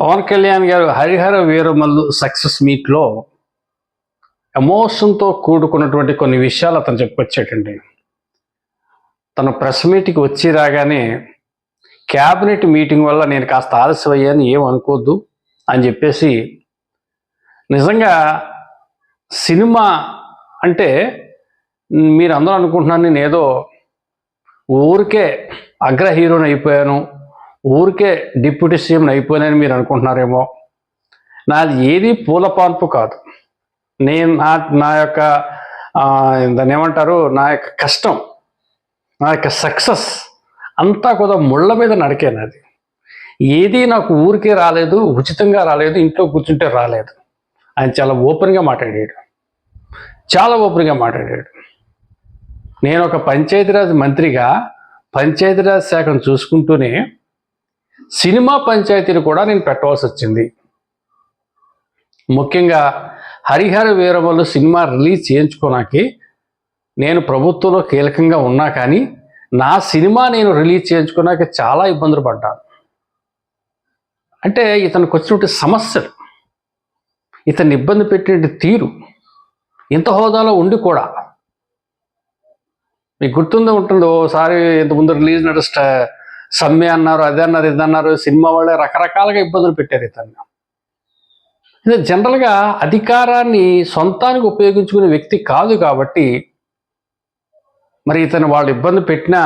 పవన్ కళ్యాణ్ గారు హరిహర వీరమల్లు సక్సెస్ మీట్లో ఎమోషన్తో కూడుకున్నటువంటి కొన్ని విషయాలు అతను చెప్పొచ్చాడండి. తన ప్రెస్ మీట్కి వచ్చి రాగానే క్యాబినెట్ మీటింగ్ వల్ల నేను కాస్త ఆలస్యం అయ్యాను ఏం అనుకోవద్దు అని చెప్పేసి నిజంగా సినిమా అంటే మీరు అందరూ అనుకుంటున్నాను నేను ఏదో ఊరికే అగ్ర హీరోని అయిపోయాను ఊరికే డిప్యూటీ సీఎం అయిపోయినని మీరు అనుకుంటున్నారేమో. నాది ఏది పూల పాన్పు కాదు. నేను నా నా యొక్క ఆ, దాన్ని ఏమంటారు? నా యొక్క కష్టం నా యొక్క సక్సెస్ అంతా కూడా ముళ్ళ మీద నడికే నాది. ఏది నాకు ఊరికే రాలేదు ఉచితంగా రాలేదు ఇంట్లో కూర్చుంటే రాలేదు. ఆయన చాలా ఓపెన్గా మాట్లాడాడు. చాలా ఓపెన్గా మాట్లాడాడు. నేను ఒక పంచాయతీరాజ్ మంత్రిగా పంచాయతీరాజ్ శాఖను చూసుకుంటూనే సినిమా పంచాయతీని కూడా నేను పెట్టవలసి వచ్చింది. ముఖ్యంగా హరిహర వీరమల్లు సినిమా రిలీజ్ చేయించుకోనాకి నేను ప్రభుత్వంలో కీలకంగా ఉన్నా కానీ నా సినిమా నేను రిలీజ్ చేయించుకున్నాక చాలా ఇబ్బందులు పడ్డాను అంటే ఇతనికి వచ్చినటువంటి సమస్యలు ఇతన్ని ఇబ్బంది పెట్టిన తీరు ఇంత హోదాలో ఉండి కూడా. మీకు గుర్తుందో ఉంటుందో ఓసారి ఇంతకుముందు రిలీజ్ నడుస్ట సమ్మె అన్నారు అదే అన్నారు ఇది అన్నారు సినిమా వాళ్ళే రకరకాలుగా ఇబ్బందులు పెట్టారు ఇతన్ని. ఇది జనరల్గా అధికారాన్ని సొంతానికి ఉపయోగించుకునే వ్యక్తి కాదు కాబట్టి మరి ఇతను వాళ్ళు ఇబ్బంది పెట్టిన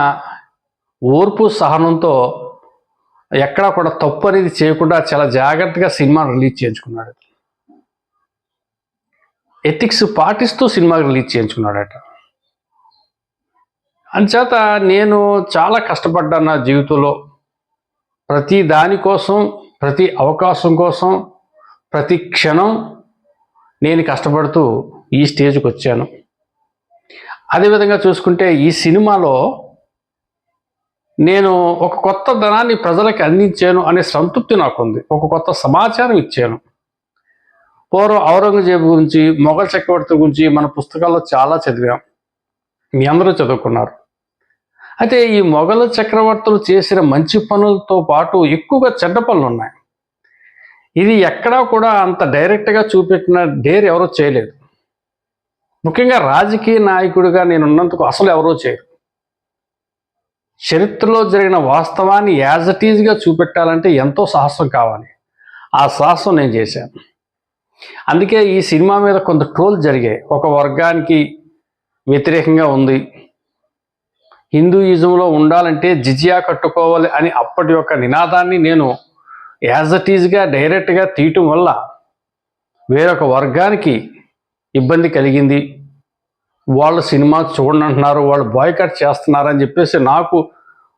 ఓర్పు సహనంతో ఎక్కడా కూడా తప్పు అనేది చేయకుండా చాలా జాగ్రత్తగా సినిమా రిలీజ్ చేయించుకున్నాడు. ఎథిక్స్ పాటిస్తూ సినిమా రిలీజ్ చేయించుకున్నాడట. అంచేత నేను చాలా కష్టపడ్డాను నా జీవితంలో. ప్రతి దానికోసం ప్రతి అవకాశం కోసం ప్రతి క్షణం నేను కష్టపడుతూ ఈ స్టేజ్కి వచ్చాను. అదేవిధంగా చూసుకుంటే ఈ సినిమాలో నేను ఒక కొత్త ధనాన్ని ప్రజలకు అందించాను అనే సంతృప్తి నాకుంది. ఒక కొత్త సమాచారం ఇచ్చాను. పూర్వం ఔరంగజేబు గురించి మొఘల్ చక్రవర్తి గురించి మన పుస్తకాల్లో చాలా చదివాం. మీ అందరూ చదువుకున్నారు. అయితే ఈ మొఘల చక్రవర్తులు చేసిన మంచి పనులతో పాటు ఎక్కువగా చెడ్డ పనులు ఉన్నాయి. ఇది ఎక్కడా కూడా అంత డైరెక్ట్గా చూపెట్టిన డేర్ ఎవరో చేయలేదు. ముఖ్యంగా రాజకీయ నాయకుడిగా నేను ఉన్నందుకు అసలు ఎవరో చేయరు. చరిత్రలో జరిగిన వాస్తవాన్ని యాజ్ ఇట్ ఈజ్గా చూపెట్టాలంటే ఎంతో సాహసం కావాలి. ఆ సాహసం నేను చేశాను. అందుకే ఈ సినిమా మీద కొంత ట్రోల్ జరిగాయి. ఒక వర్గానికి వ్యతిరేకంగా ఉంది. హిందూయిజంలో ఉండాలంటే జిజియా కట్టుకోవాలి అని అప్పటి యొక్క నినాదాన్ని నేను యాజ్ అట్ ఈజ్గా డైరెక్ట్గా తీయటం వల్ల వేరొక వర్గానికి ఇబ్బంది కలిగింది. వాళ్ళు సినిమా చూడండి అంటున్నారు వాళ్ళు బాయ్కట్ చేస్తున్నారని చెప్పేసి నాకు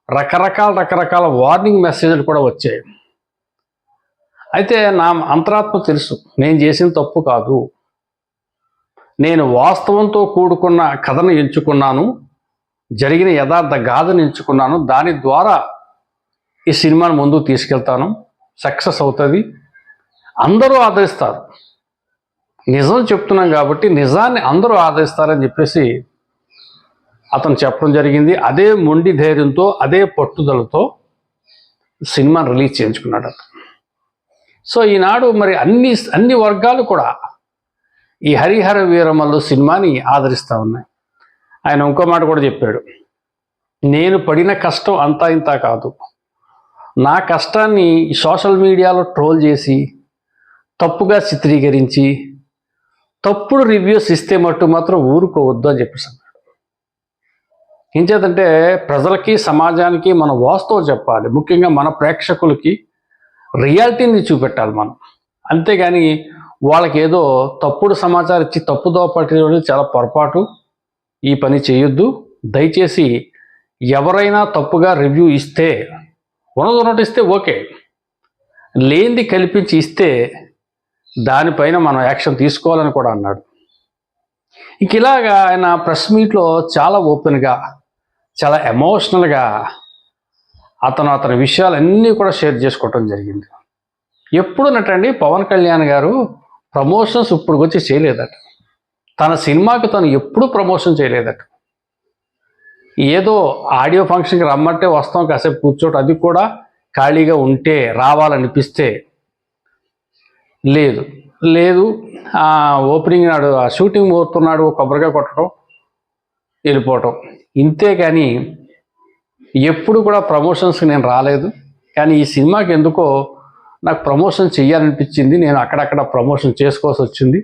రకరకాల రకరకాల వార్నింగ్ మెసేజ్లు కూడా వచ్చాయి. అయితే నా అంతరాత్మ తెలుసు. నేను చేసిన తప్పు కాదు. నేను వాస్తవంతో కూడుకున్న కథను ఎంచుకున్నాను జరిగిన యథార్థ గాథను ఎంచుకున్నాను దాని ద్వారా ఈ సినిమాను ముందుకు తీసుకెళ్తాను. సక్సెస్ అవుతుంది. అందరూ ఆదరిస్తారు. నిజం చెప్తున్నాం కాబట్టి నిజాన్ని అందరూ ఆదరిస్తారని చెప్పేసి అతను చెప్పడం జరిగింది. అదే మొండి ధైర్యంతో అదే పట్టుదలతో సినిమాను రిలీజ్ చేయించుకున్నాడు అతను. సో ఈనాడు మరి అన్ని అన్ని వర్గాలు కూడా ఈ హరిహర వీరమల్లు సినిమాని ఆదరిస్తూ ఉన్నాయి. ఆయన ఇంకో మాట కూడా చెప్పాడు. నేను పడిన కష్టం అంతా ఇంత కాదు. నా కష్టాన్ని సోషల్ మీడియాలో ట్రోల్ చేసి తప్పుగా చిత్రీకరించి తప్పుడు రివ్యూస్ ఇస్తే మట్టు మాత్రం ఊరుకోవద్దు అని చెప్పేసి అన్నాడు. ఏం ప్రజలకి సమాజానికి మన వాస్తవం చెప్పాలి. ముఖ్యంగా మన ప్రేక్షకులకి రియాలిటీని చూపెట్టాలి మనం. అంతేగాని వాళ్ళకి ఏదో తప్పుడు సమాచారం ఇచ్చి తప్పుదో పట్టడం చాలా పొరపాటు. ఈ పని చేయొద్దు. దయచేసి ఎవరైనా తప్పుగా రివ్యూ ఇస్తే ఉన్నది ఉన్నట్టు ఇస్తే ఓకే. లేనిది కల్పించి ఇస్తే దానిపైన మనం యాక్షన్ తీసుకోవాలని కూడా అన్నాడు. ఇంక ఇలాగా ఆయన ప్రెస్ మీట్లో చాలా ఓపెన్గా చాలా ఎమోషనల్గా అతను అతని విషయాలన్నీ కూడా షేర్ చేసుకోవటం జరిగింది. ఎప్పుడు నటండి? పవన్ కళ్యాణ్ గారు ప్రమోషన్స్ ఇప్పుడు వచ్చి చేయలేదట. తన సినిమాకి తను ఎప్పుడూ ప్రమోషన్ చేయలేదట. ఏదో ఆడియో ఫంక్షన్కి రమ్మంటే వస్తాం కాసేపు కూర్చోటం అది కూడా ఖాళీగా ఉంటే రావాలనిపిస్తే లేదు. లేదు ఓపెనింగ్ నాడు ఆ షూటింగ్ ముహూర్తున్నాడు కొబ్బరిగా కొట్టడం వెళ్ళిపోవటం. ఇంతే కానీ ఎప్పుడు కూడా ప్రమోషన్స్కి నేను రాలేదు. కానీ ఈ సినిమాకి ఎందుకో నాకు ప్రమోషన్ చేయాలనిపించింది నేను అక్కడక్కడ ప్రమోషన్ చేసుకోవాల్సి వచ్చింది.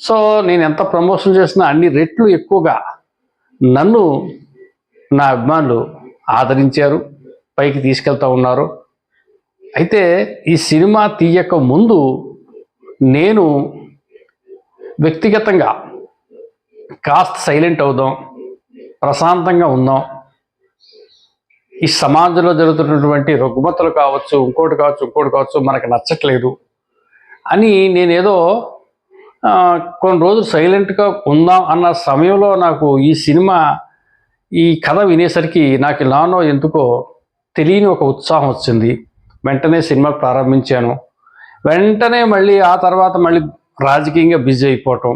సో నేను ఎంత ప్రమోషన్ చేసినా అన్ని రెట్లు ఎక్కువగా నన్ను నా అభిమానులు ఆదరించారు పైకి తీసుకెళ్తా ఉన్నారు. అయితే ఈ సినిమా తీయక ముందు నేను వ్యక్తిగతంగా కాస్త సైలెంట్ అవుదాం ప్రశాంతంగా ఉందాం ఈ సమాజంలో జరుగుతున్నటువంటి రుగ్మతలు కావచ్చు ఇంకోటి కావచ్చు ఇంకోటి కావచ్చు మనకు నచ్చట్లేదు అని నేనేదో కొన్ని రోజులు సైలెంట్గా ఉందాం అన్న సమయంలో నాకు ఈ సినిమా ఈ కథ వినేసరికి నాకు ఇలానో ఎందుకో తెలియని ఒక ఉత్సాహం వచ్చింది. వెంటనే సినిమా ప్రారంభించాను. వెంటనే మళ్ళీ ఆ తర్వాత మళ్ళీ రాజకీయంగా బిజీ అయిపోవటం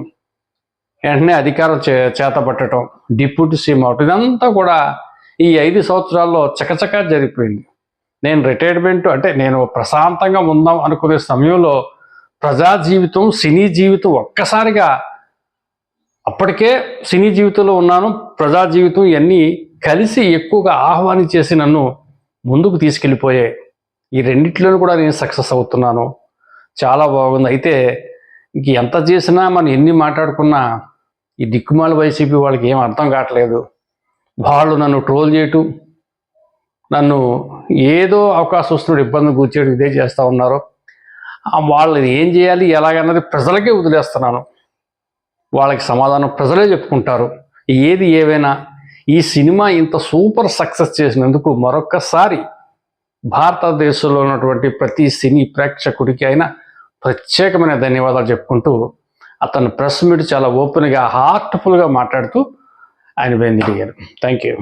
వెంటనే అధికారం చే చేతపట్టడం డిప్యూటీ సీఎం అవటం ఇదంతా కూడా ఈ ఐదు సంవత్సరాల్లో చకచకా జరిగిపోయింది. నేను రిటైర్మెంట్ అంటే నేను ప్రశాంతంగా ఉందాం అనుకునే సమయంలో ప్రజా జీవితం సినీ జీవితం ఒక్కసారిగా అప్పటికే సినీ జీవితంలో ఉన్నాను. ప్రజా జీవితం ఇవన్నీ కలిసి ఎక్కువగా ఆహ్వానించేసి నన్ను ముందుకు తీసుకెళ్ళిపోయాయి. ఈ రెండిట్లోనూ కూడా నేను సక్సెస్ అవుతున్నాను. చాలా బాగుంది. అయితే ఇంక ఎంత చేసినా మనం ఎన్ని మాట్లాడుకున్నా ఈ దిక్కుమాల వైసీపీ వాళ్ళకి ఏం అర్థం కావట్లేదు. వాళ్ళు నన్ను ట్రోల్ చేయటం నన్ను ఏదో అవకాశం వస్తున్నప్పుడు ఇబ్బంది కూర్చేయడం ఇదే చేస్తూ ఉన్నారు వాళ్ళని ఏం చేయాలి ఎలాగన్నది ప్రజలకే వదిలేస్తున్నాను. వాళ్ళకి సమాధానం ప్రజలే చెప్పుకుంటారు. ఏది ఏవైనా ఈ సినిమా ఇంత సూపర్ సక్సెస్ చేసినందుకు మరొక్కసారి భారతదేశంలో ఉన్నటువంటి ప్రతి సినీ ప్రేక్షకుడికి అయినా ప్రత్యేకమైన ధన్యవాదాలు చెప్పుకుంటూ అతను ప్రెస్ మీట్ చాలా ఓపెన్గా హార్ట్ఫుల్గా మాట్లాడుతూ അനുഭവിച്ചിരിക്കുന്നത് താങ്ക് യു